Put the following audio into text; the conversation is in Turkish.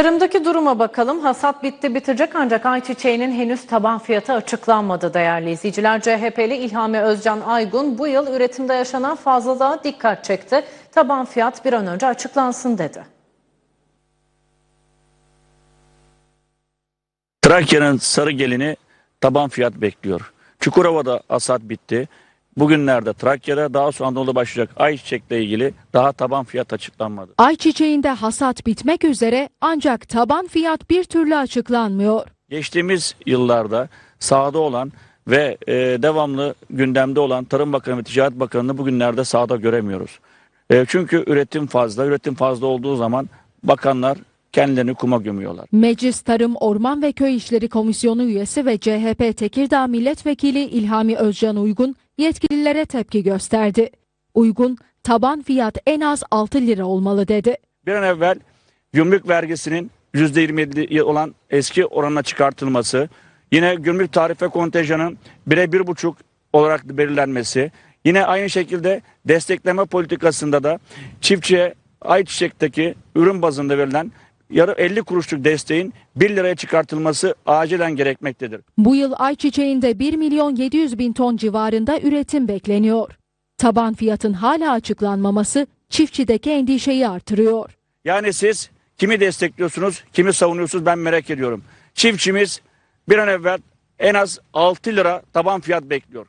Tarımdaki duruma bakalım. Hasat bitti bitecek ancak ayçiçeğinin henüz taban fiyatı açıklanmadı değerli izleyiciler. CHP'li İlhami Özcan Aygun bu yıl üretimde yaşanan fazlalığa dikkat çekti. Taban fiyat bir an önce açıklansın dedi. Trakya'nın sarı gelini taban fiyat bekliyor. Çukurova'da hasat bitti. Bugünlerde Trakya'da daha sonra Anadolu'da başlayacak ayçiçekle ilgili daha taban fiyat açıklanmadı. Ayçiçeğinde hasat bitmek üzere ancak taban fiyat bir türlü açıklanmıyor. Geçtiğimiz yıllarda sahada olan ve e, devamlı gündemde olan Tarım Bakanı ve Ticaret Bakanı'nı bugünlerde sahada göremiyoruz. E, çünkü üretim fazla. Üretim fazla olduğu zaman bakanlar kendilerini kuma gömüyorlar. Meclis Tarım, Orman ve Köy İşleri Komisyonu üyesi ve CHP Tekirdağ Milletvekili İlhami Özcan Uygun yetkililere tepki gösterdi. Uygun, taban fiyat en az 6 lira olmalı dedi. Bir an evvel gümrük vergisinin %27 olan eski oranına çıkartılması, yine gümrük tarife bire bir buçuk olarak belirlenmesi, yine aynı şekilde destekleme politikasında da çiftçiye ayçiçekteki ürün bazında verilen yarı 50 kuruşluk desteğin 1 liraya çıkartılması acilen gerekmektedir. Bu yıl ayçiçeğinde 1 milyon 700 bin ton civarında üretim bekleniyor. Taban fiyatın hala açıklanmaması çiftçideki endişeyi artırıyor. Yani siz kimi destekliyorsunuz, kimi savunuyorsunuz ben merak ediyorum. Çiftçimiz bir an evvel en az 6 lira taban fiyat bekliyor.